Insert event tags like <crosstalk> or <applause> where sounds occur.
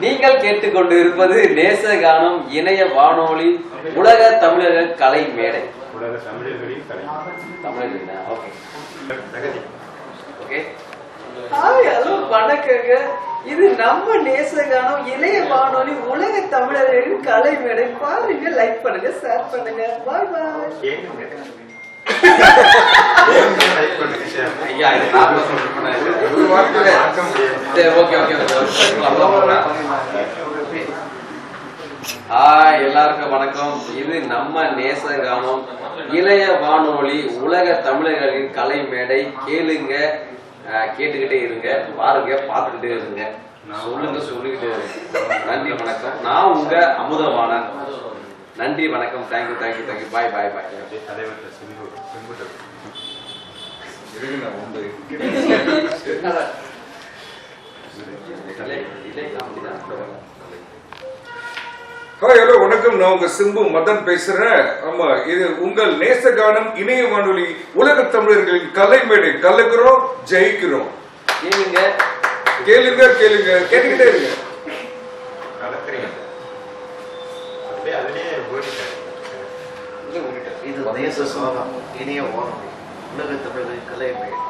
நீங்கள் கேட்டுக்கொண்டு இருப்பது நேசகானம் இணைய வானொலி உலக தமிழர்கள் கலை மேடை. உலக தமிழர்களின் கலை தமிழர்கள் okay. Pragathi okay. Hi hello வணக்கங்க. இது நம்ம நேசகானம் இளைய வானொலி உலக தமிழர்களின் கலை மேடை. பாருங்க லைக் பண்ணுங்க ஷேர் பண்ணுங்க. பாய் <laughs> பாய். ஐயா இது நான் சொல்றேன் ஒரு வார்த்தையில ஆக்க முடியாது. சரி ஓகே ஓகே ஹாய் எல்லாருக்கும் வணக்கம் இது நம்ம நேசகானம் இளைய வானொலி உலக தமிழர்களின் கலை மேடை கேளுங்க கேட்டுக்கிட்டே இருங்க பாருங்க பார்த்துக்கிட்டே இருங்க சொல்லுங்க சொல்லிக்கிட்டே இருங்க நன்றி வணக்கம் நான் உங்க அமுதவாணன் நன்றி வணக்கம் thank you thank you thank you bye bye bye தலைவர் தலைவர்கிட்ட செம்பு ஹாய் ஹலோ வணக்கம். நான் உங்க சிம்பு மதன் பேசுறேன். ஆமா இது உங்கள் நேசகானம் இணைய வானொலி உலக தமிழர்களின் கலை மேடை கலக்குறோம் ஜெயிக்கிறோம். கேளுங்க. கேளுங்க கேளுங்க. கேட்டுக்கிட்டே இருங்க. இது தேச சோகம் இணைய வானொலி உலக தமிழர்களின் கலை மேடை